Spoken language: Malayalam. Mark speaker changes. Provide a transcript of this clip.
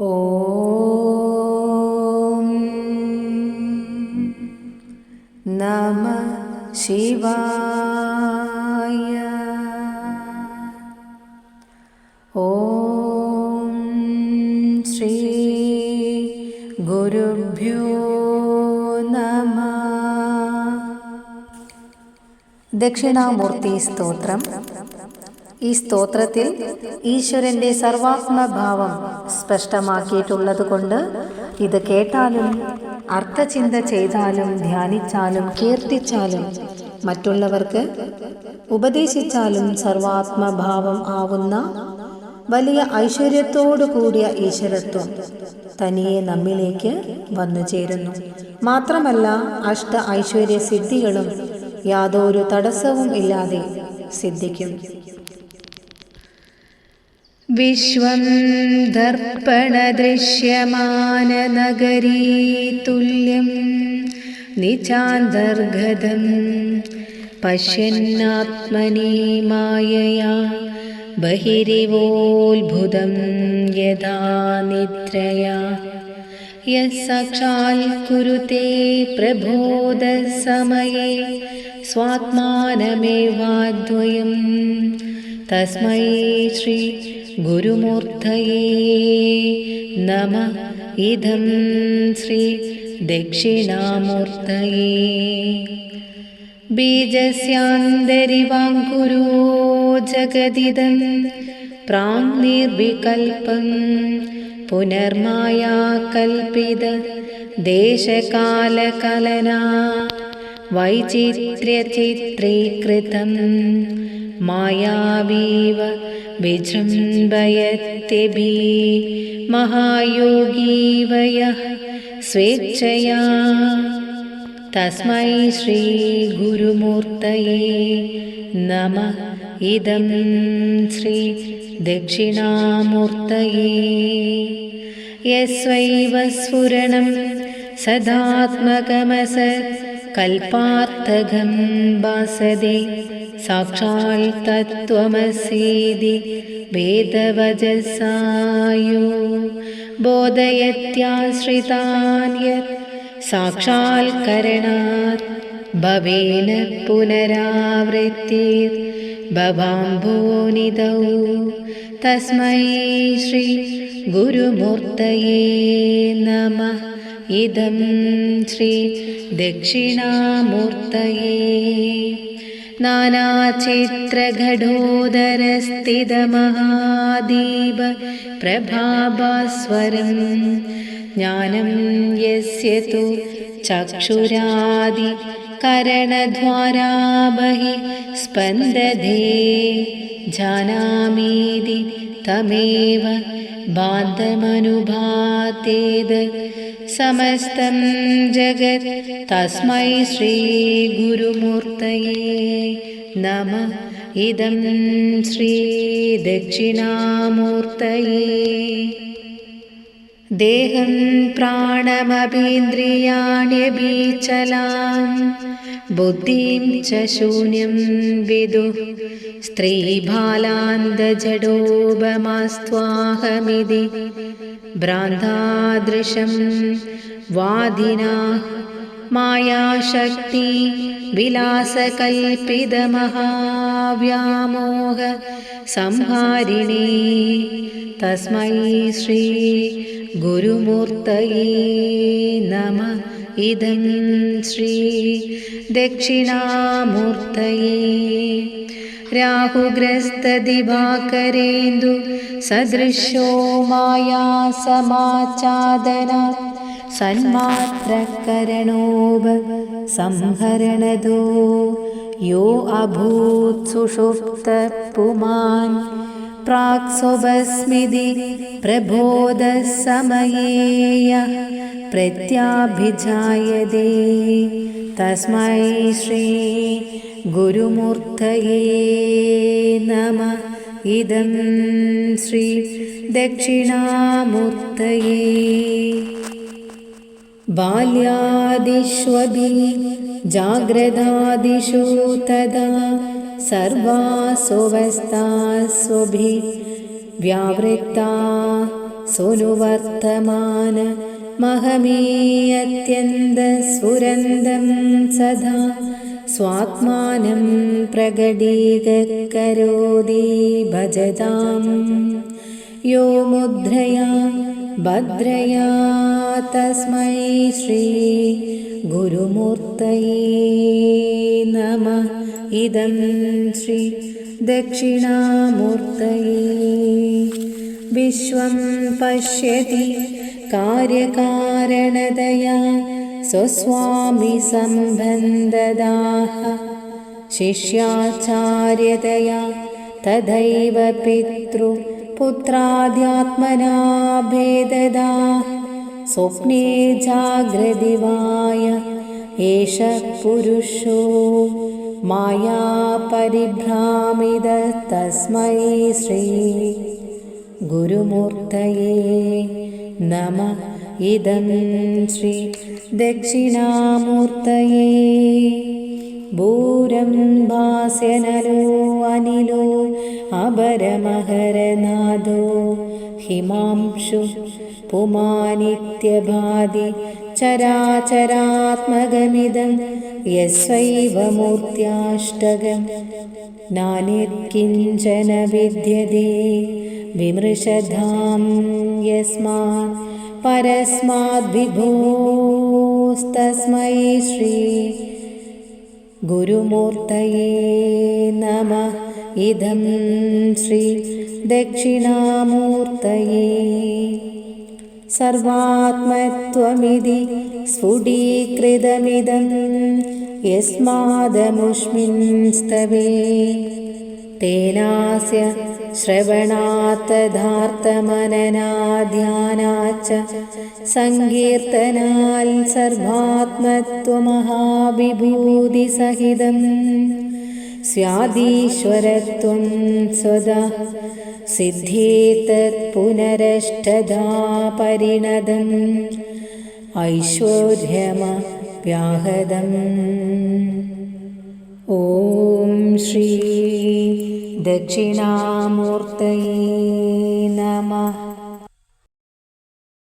Speaker 1: ഓം നമ ശിവായ. ഓം ശ്രീ ഗുരുഭ്യോ നമ. ദക്ഷിണാമൂർത്തി സ്തോത്രം. ഈ സ്തോത്രത്തിൽ ഈശ്വരന്റെ സർവാത്മഭാവം സ്പഷ്ടമാക്കിയിട്ടുള്ളതുകൊണ്ട് ഇത് കേട്ടാലും അർത്ഥചിന്ത ചെയ്താലും ധ്യാനിച്ചാലും കീർത്തിച്ചാലും മറ്റുള്ളവർക്ക് ഉപദേശിച്ചാലും സർവാത്മഭാവം ആവുന്ന വലിയ ഐശ്വര്യത്തോടു കൂടിയ ഈശ്വരത്വം തനിയെ നമ്മിലേക്ക് വന്നു ചേരുന്നു. മാത്രമല്ല അഷ്ട ഐശ്വര്യ സിദ്ധികളും യാതൊരു തടസ്സവും ഇല്ലാതെ സിദ്ധിക്കും. വിശ്വം ദർപ്പണദൃശ്യമാനനഗരീ തുല്യം നിചാന്തർഗതം പശ്യന്നാത്മനി മായയാ ബഹിരിവോത്ഭുതം യഥാ നിദ്രയാ യസാക്ഷാൽ കുരുത്തെ പ്രബോധസമയെ സ്വാത്മാനമേവാദ്വയം. തസ്മൈ ശ്രീ ഗുരുമൂർത്തയേ നമ. ഇദം ശ്രീ ദക്ഷിണാമൂർത്തയേ. ബീജസ്യാന്തരിവാങ്കുരോ ജഗദിദം പ്രാങ്നിർവികൽപം പുനർമായാ കൽപ്പിത ദേശകാലകലന. വൈചിത്ര്യചിത്രീകൃതം മായാവീവ വിജൃംഭയത്യഭി മഹായോഗീവയः സ്വേച്ഛയാ. തസ്മൈ ശ്രീഗുരുമൂർത്തയേ നമ. ഇദം ശ്രീ ദക്ഷിണാമൂർത്തയേ. യസ്വൈവ സ്ഫുരണം സദാത്മകമസത് കൽപ്പാർത്ഥകം വാസതി സാക്ഷാൽ തത്വമസീതി വേദവജസായോ ബോധയത്യാശ്രിതാൻ യത് സാക്ഷാത്കരണാത് ഭവേന പുനരാവൃത്തി ഭവാംഭോനിതൗ. തസ്മൈ ശ്രീ ഗുരുമൂർത്തയേ നമ. ഇദം ശ്രീ ദക്ഷിണാമൂർത്തയേ. നാനാചിത്രഘടോദരസ്ഥിതമഹാദീപ പ്രഭാഭാസ്വരം ജ്ഞാനം യസ്യ തു ചക്ഷുരാദി കരണദ്വാരാ ബഹി സ്പന്ദധേ. ജാനാമീതി തമേവ ബാന്ധമനുഭാതേത് സമസ്തം ജഗത് തസ്മൈ ശ്രീഗുരുമൂർത്തയേ നമ. ഇതം ശ്രീദക്ഷിണാമൂർത്തയേ ദേഹം പ്രാണമപീന്ദ്രിയാണ്യബീചലാം ബുദ്ധിം ച ശൂന്യം വിദു. സ്ത്രീബാലാന്തജഡോപമാസ്ത്വാഹമിതി. ഭ്രാന്താദൃശം वादिना മായാശക്തി വിലാസകൽപ്പിതമഹാവ്യാമോഹ संहारिणी തസ്മൈ ശ്രീ ഗുരുമൂർത്തയേ നമ. इदं ശ്രീ ദക്ഷിണാമൂർത്തയേ. രാഹുഗ്രസ്തദിവാകരേന്ദു സദൃശോ മായാ സമാചാദന സന്മാത്രകരണോപ സംഹരണദോ യോ അഭൂത് സുഷുപ്ത പുമാൻ പ്രാക്സ്വസ്മിതി പ്രബോധസമയേയ പ്രത്യാഭിജായതേ. തസ്മൈ ശ്രീ ഗുരുമൂർത്തയേ നമ. ഇദം ശ്രീ ദക്ഷിണാമൂർത്തയേ. ബാല്യാദിഷ്വഭി ജാഗ്രതാദിഷു തദാ സർവാസ്വവസ്ഥാസ്വഭി വ്യാവൃത്താ സുനുവർത്തമാന महमीयत्यन्तस्फुरन्दं सदा स्वात्मानं प्रगडीकरोति भजतां यो मुद्रया भद्रया तस्मै श्री गुरुमूर्तये नमः इदं श्री दक्षिणामूर्तये विश्वं पश्यति कार्यकारणतया स्वस्वामिसम्बन्धदाः शिष्याचार्यतया तथैव पितृपुत्राद्यात्मना भेददाः स्वप्ने जाग्रदिवाय एष पुरुषो मायापरिभ्रामिद तस्मै श्री गुरुमूर्तये नमः इदं श्री दक्षिणामूर्तये। भूरं भास्यनलो अनिलो अबरमहरनादो हिमांशु पुमानित्यभाति चराचरात्मगमिदं यस्वैव मूर्त्याष्टगं नान्यत्किञ्चन विद्यते विमृशधां यस्मात् परस्माद्विभोस्तस्मै श्री गुरुमूर्तये नमः इदं श्री दक्षिणामूर्तये सर्वात्मत्वमिति स्फुटीकृतमिदं यस्मादमुष्मिंस्तवे तेनास्य ശ്രവണാത്തഥാർത്ഥമനനാധ്യാനാച്ച സങ്കീർത്തനാൽ സർവാത്മത്വമഹാവിഭൂതിസഹിതം സ്യാദീശ്വരത്വം സ്വദാ സിദ്ധീതത് പുനരഷ്ടധാ ഐശ്വര്യമ ഐശ്വര്യമപ്യാഹതം ഓം ശ്രീ दक्षिणामूर्तये नमः